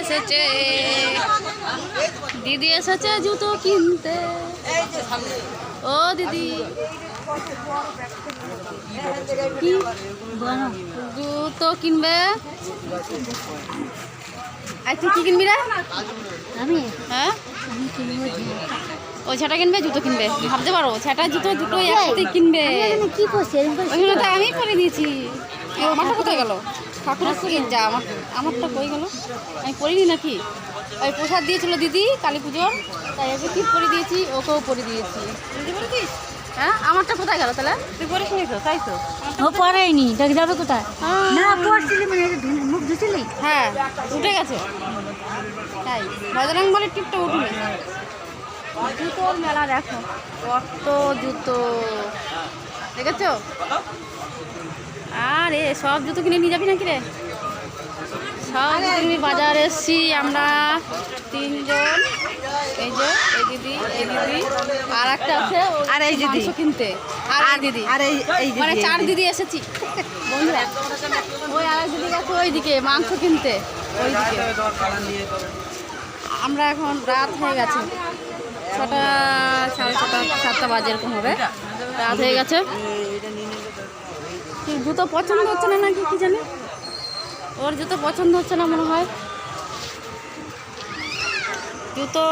এসেছে। দিদি এসেছে জুতো কিনতে। ও দিদি। জুতো কিনবে? আর তুই কি কিনবি রে? আমি? হ্যাঁ? ও ছেটা কিনবে জুতো কিনবে? ভাবতে পারো ছেটা জুতো দুটো একসাথে কিনবে। কি করছে? আমি করে দিয়েছি। আমারটা কোথায় গেল? ঠাকুরের থেকে যা আমার আমারটা কই গেল? আমি পড়িনি নাকি? ওই প্রসাদ দিয়েছিল দিদি কালী পুজোর। তাই ওকে টিপ করে দিয়েছি? ওকেও পরে দিয়েছি। বুঝতে পেরেছিস? হ্যাঁ আমারটা কোথায় গেল তাহলে? তুই পরে শুনেছো তাই তো। ও দেখ যাবে কোথায়। হ্যাঁ। না পড়ছিলি মানে মুখ ধুছিলি? হ্যাঁ উঠে গেছে। তাই বজরং বলে টিপটা উঠবে জুতোর মেলা দেখো। কত জুতো। দেখেছ? আরে সব জুতো কিনে নিয়ে যাবি নাকি রে? সব তুমি বাজার এসছি আমরা তিনজন। এই যে এই দিদি এই দিদি। আর একটা আছে আর এই দিদি। কিনতে। আর এই দিদি। আর এই এই মানে চার দিদি। এসেছি। বন্ধুরা ওই আরেক দিদি গেছে ওইদিকে মাংস কিনতে। ওইদিকে। আমরা এখন রাত হয়ে গেছে। ছটা সাড়ে ছটা সাতটা বাজে এরকম হবে। রাত হয়ে গেছে। কি, জুতো পছন্দ হচ্ছে না নাকি কি জানি? ওর জুতো পছন্দ হচ্ছে না মনে হয়। জুতো